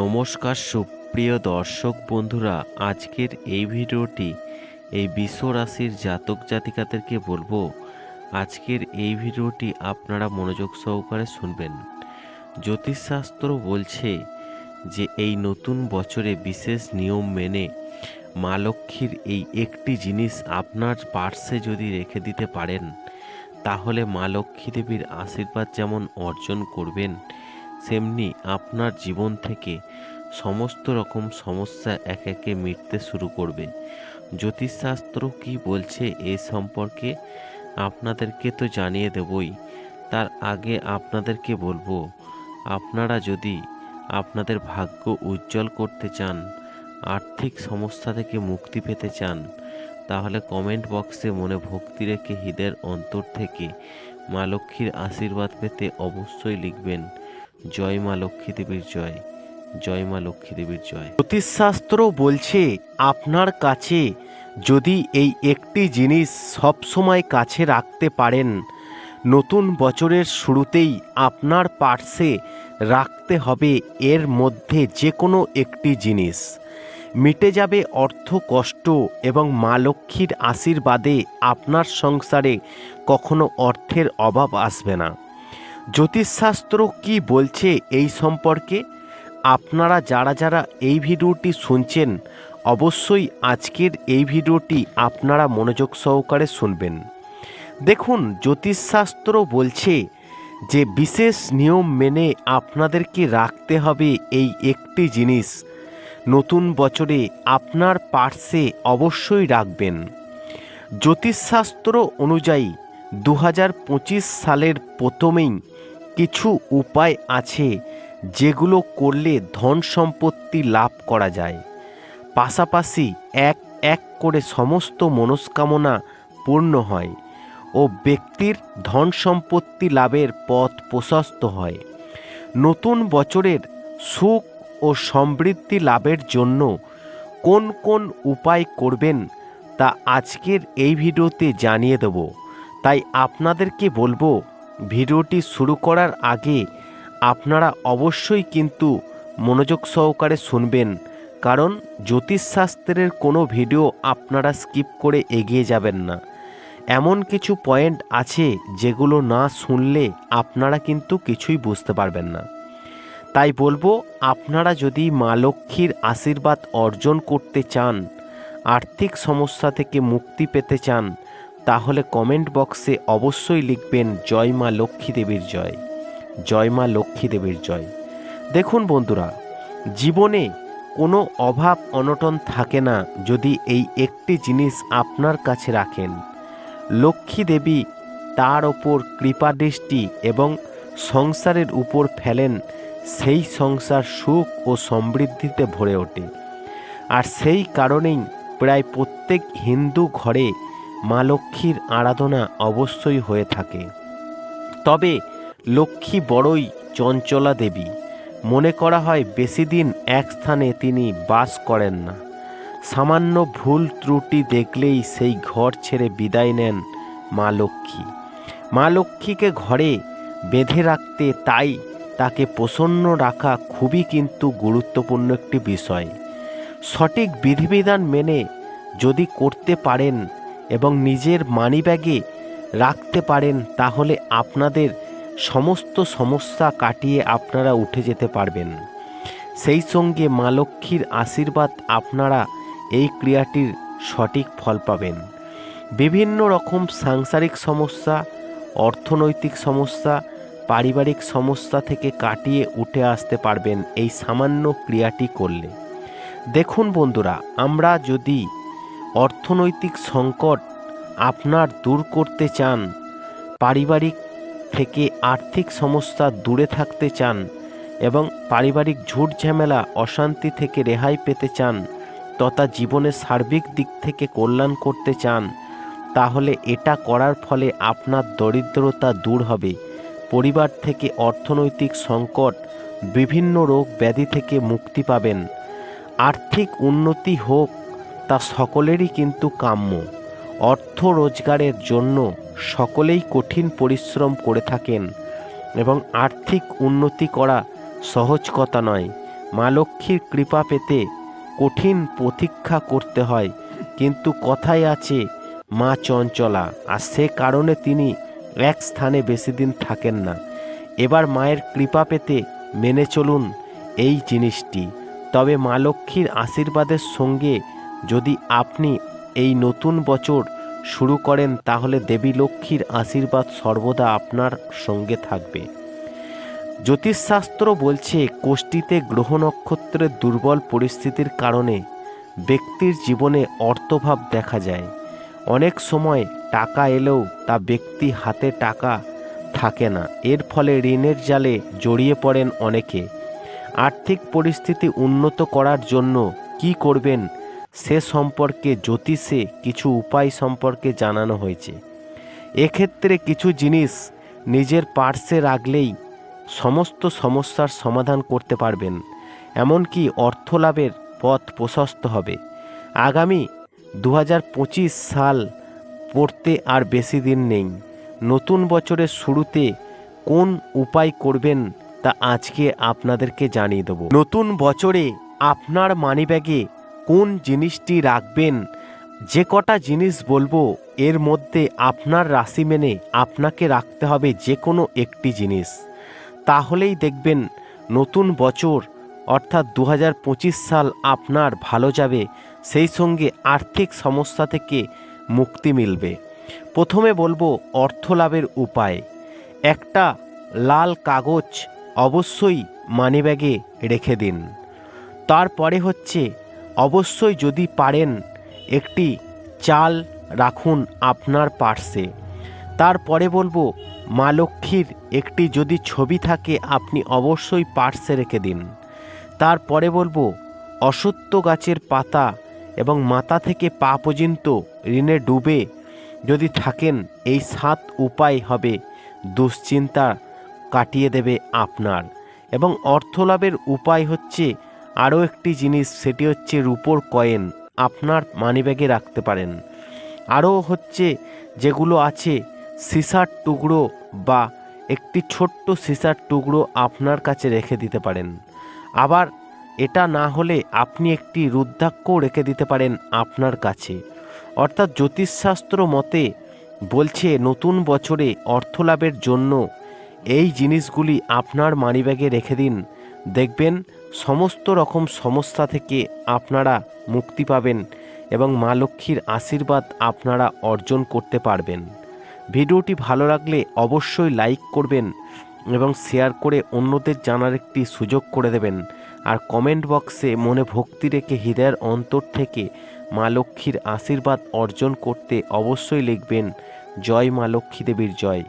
নমস্কার সুপ্রিয় দর্শক বন্ধুরা, আজকের এই ভিডিওটি এই বিশ্ব রাশির জাতক জাতিকাদেরকে বলব, আজকের এই ভিডিওটি আপনারা মনোযোগ সহকারে শুনবেন। জ্যোতিষশাস্ত্র বলছে যে এই নতুন বছরে বিশেষ নিয়ম মেনে মা লক্ষ্মীর এই একটি জিনিস আপনার পার্শ্বে যদি রেখে দিতে পারেন, তাহলে মা লক্ষ্মী দেবীর আশীর্বাদ যেমন অর্জন করবেন তেমনি আপনার জীবন থেকে সমস্ত রকম সমস্যা এক একে মিটতে শুরু করবে। জ্যোতিষশাস্ত্র কি বলছে এ সম্পর্কে আপনাদেরকে তো জানিয়ে দেবই। তার আগে আপনাদেরকে বলব, আপনারা যদি আপনাদের ভাগ্য উজ্জ্বল করতে চান, আর্থিক সমস্যা থেকে মুক্তি পেতে চান, তাহলে কমেন্ট বক্সে মনে ভক্তি রেখে হৃদয়ের অন্তর থেকে মা লক্ষ্মীর আশীর্বাদ পেতে অবশ্যই লিখবেন। জয় মা লক্ষ্মী দেবীর জয় জয় মা লক্ষ্মী দেবীর জয়। জ্যোতিষশাস্ত্র বলছে, আপনার কাছে যদি এই একটি জিনিস সবসময় কাছে রাখতে পারেন, নতুন বছরের শুরুতেই আপনার পার্শ্বে রাখতে হবে এর মধ্যে যে কোনো একটি জিনিস। মিটে যাবে অর্থ কষ্ট এবং মা লক্ষ্মীর আশীর্বাদে আপনার সংসারে কখনো অর্থের অভাব আসবে না। জ্যোতিষশাস্ত্র কি বলছে এই সম্পর্কে? আপনারা যারা যারা এই ভিডিওটি শুনছেন, অবশ্যই আজকের এই ভিডিওটি আপনারা মনোযোগ সহকারে শুনবেন। দেখুন, জ্যোতিষশাস্ত্র বলছে যে বিশেষ নিয়ম মেনে আপনাদেরকে রাখতে হবে এই একটি জিনিস। নতুন বছরে আপনার পার্শ্বে অবশ্যই রাখবেন। জ্যোতিষশাস্ত্র অনুযায়ী দু হাজার পঁচিশ সালের প্রথমেই কিছু উপায় আছে যেগুলো করলে ধন সম্পত্তি লাভ করা যায়। পাশাপাশি এক এক করে সমস্ত মনস্কামনা পূর্ণ হয় ও ব্যক্তির ধন সম্পত্তি লাভের পথ প্রশস্ত হয়। নতুন বছরের সুখ ও সমৃদ্ধি লাভের জন্য কোন কোন উপায় করবেন তা আজকের এই ভিডিওতে জানিয়ে দেব। তাই আপনাদেরকে বলব ভিডিওটি শুরু করার আগে আপনারা অবশ্যই কিন্তু মনোযোগ সহকারে শুনবেন, কারণ জ্যোতিষশাস্ত্রের কোনো ভিডিও আপনারা স্কিপ করে এগিয়ে যাবেন না। এমন কিছু পয়েন্ট আছে যেগুলো না শুনলে আপনারা কিন্তু কিছুই বুঝতে পারবেন না। তাই বলব, আপনারা যদি মা লক্ষ্মীর আশীর্বাদ অর্জন করতে চান, আর্থিক সমস্যা থেকে মুক্তি পেতে চান তাহলে কমেন্ট বক্সে অবশ্যই লিখবেন জয় মা লক্ষ্মী দেবীর জয়। জয় মা লক্ষ্মী দেবীর জয়। দেখুন বন্ধুরা, জীবনে কোনো অভাব অনটন থাকে না যদি এই একটি জিনিস আপনার কাছে রাখেন। লক্ষ্মী দেবী তার ওপর কৃপাদৃষ্টি এবং সংসারের উপর ফেলেন, সেই সংসার সুখ ও সমৃদ্ধিতে ভরে ওঠে। আর সেই কারণেই প্রায় প্রত্যেক হিন্দু ঘরে মা লক্ষ্মীর আরাধনা অবশ্যই হয়ে থাকে। তবে লক্ষ্মী বড়ই চঞ্চলা দেবী। মনে করা হয় বেশি দিন এক স্থানে তিনি বাস করেন না। সামান্য ভুল ত্রুটি দেখলেই সেই ঘর ছেড়ে বিদায় নেন মা লক্ষ্মী। মা লক্ষ্মীকে ঘরে বেঁধে রাখতে তাই তাকে প্রসন্ন রাখা খুবই কিন্তু গুরুত্বপূর্ণ একটি বিষয়। সঠিক বিধিবিধান মেনে যদি করতে পারেন এবং নিজের মানিব্যাগে রাখতে পারেন, তাহলে আপনাদের সমস্ত সমস্যা কাটিয়ে আপনারা উঠে যেতে পারবেন। সেই সঙ্গে মা লক্ষ্মীর আশীর্বাদ আপনারা এই ক্রিয়াটির সঠিক ফল পাবেন। বিভিন্ন রকম সাংসারিক সমস্যা, অর্থনৈতিক সমস্যা, পারিবারিক সমস্যা থেকে কাটিয়ে উঠে আসতে পারবেন এই সামান্য ক্রিয়াটি করলে। দেখুন বন্ধুরা, আমরা যদি অর্থনৈতিক সংকট আপনার দূর করতে চান, পারিবারিক থেকে আর্থিক সমস্যা দূরে থাকতে চান এবং পারিবারিক ঝুট ঝামেলা, অশান্তি থেকে রেহাই পেতে চান তথা জীবনের সার্বিক দিক থেকে কল্যাণ করতে চান, তাহলে এটা করার ফলে আপনার দরিদ্রতা দূর হবে। পরিবার থেকে অর্থনৈতিক সংকট, বিভিন্ন রোগ ব্যাধি থেকে মুক্তি পাবেন। আর্থিক উন্নতি হোক তা সকলেরই কিন্তু কাম্য। অর্থ রোজগারের জন্য সকলেই কঠিন পরিশ্রম করে থাকেন এবং আর্থিক উন্নতি করা সহজ কথা নয়। মা লক্ষ্মীর কৃপা পেতে কঠিন প্রতীক্ষা করতে হয়, কিন্তু কথায় আছে, মা চঞ্চলা। আর সে কারণে তিনি এক স্থানে বেশি দিন থাকেন না। এবার মায়ের কৃপা পেতে মেনে চলুন এই জিনিসটি। তবে মা লক্ষ্মীর আশীর্বাদের সঙ্গে যদি আপনি এই নতুন বছর শুরু করেন, তাহলে দেবী লক্ষ্মীর আশীর্বাদ সর্বদা আপনার সঙ্গে থাকবে। জ্যোতিষশাস্ত্র বলছে, কোষ্ঠীতে গ্রহ নক্ষত্রের দুর্বল পরিস্থিতির কারণে ব্যক্তির জীবনে অর্থভাব দেখা যায়। অনেক সময় টাকা এলেও তা ব্যক্তি হাতে টাকা থাকে না। এর ফলে ঋণের জালে জড়িয়ে পড়েন অনেকে। আর্থিক পরিস্থিতি উন্নত করার জন্য কি করবেন সে সম্পর্কে জ্যোতিষে কিছু উপায় সম্পর্কে জানানো হয়েছে। এক্ষেত্রে কিছু জিনিস নিজের পার্শ্বে রাখলেই সমস্ত সমস্যার সমাধান করতে পারবেন, এমনকি অর্থ লাভের পথ প্রশস্ত হবে। আগামী দু হাজার পঁচিশ সাল পড়তে আর বেশি দিন নেই। নতুন বছরের শুরুতে কোন উপায় করবেন তা আজকে আপনাদেরকে জানিয়ে দেব। নতুন বছরে আপনার মানিব্যাগে কোন জিনিসটি রাখবেন? যে কটা জিনিস বলব, এর মধ্যে আপনার রাশি মেনে আপনাকে রাখতে হবে যে কোনো একটি জিনিস। তাহলেই দেখবেন নতুন বছর, অর্থাৎ দু হাজার পঁচিশ সাল আপনার ভালো যাবে, সেই সঙ্গে আর্থিক সমস্যা থেকে মুক্তি মিলবে। প্রথমে বলব অর্থ লাভের উপায়। একটা লাল কাগজ অবশ্যই মানিব্যাগে রেখে দিন। তারপরে হচ্ছে অবশ্যই যদি পারেন, একটি চাল রাখুন আপনার পার্শ্বে তারপরে বলব, মা লক্ষ্মীর একটি যদি ছবি থাকে, আপনি অবশ্যই পার্শ্বে রেখে দিন। তারপরে বলব, অসত্য গাছের পাতা এবং মাথা থেকে পা পর্যন্ত ঋণে ডুবে যদি থাকেন, এই সাত উপায় হবে দুশ্চিন্তা কাটিয়ে দেবে আপনার। এবং অর্থলাভের উপায় হচ্ছে আরও একটি জিনিস, সেটি হচ্ছে রুপোর কয়েন আপনার মানিব্যাগে রাখতে পারেন। আরও হচ্ছে যেগুলো আছে, সিসার টুকরো বা একটি ছোট্ট সিসার টুকরো আপনার কাছে রেখে দিতে পারেন। আবার এটা না হলে আপনি একটি রুদ্রাক্ষও রেখে দিতে পারেন আপনার কাছে। অর্থাৎ জ্যোতিষশাস্ত্র মতে বলছে, নতুন বছরে অর্থলাভের জন্য এই জিনিসগুলি আপনার মানিব্যাগে রেখে দিন। দেখবেন সমস্ত রকম সমস্যা থেকে আপনারা মুক্তি পাবেন এবং মা লক্ষ্মীর আশীর্বাদ আপনারা অর্জন করতে পারবেন। ভিডিওটি ভালো লাগলে অবশ্যই লাইক করবেন এবং শেয়ার করে অন্যদের জানার একটি সুযোগ করে দেবেন। আর কমেন্ট বক্সে মনে ভক্তি রেখে হৃদয়ের অন্তর থেকে মা লক্ষ্মীর আশীর্বাদ অর্জন করতে অবশ্যই লিখবেন, জয় মা লক্ষ্মী দেবীর জয়।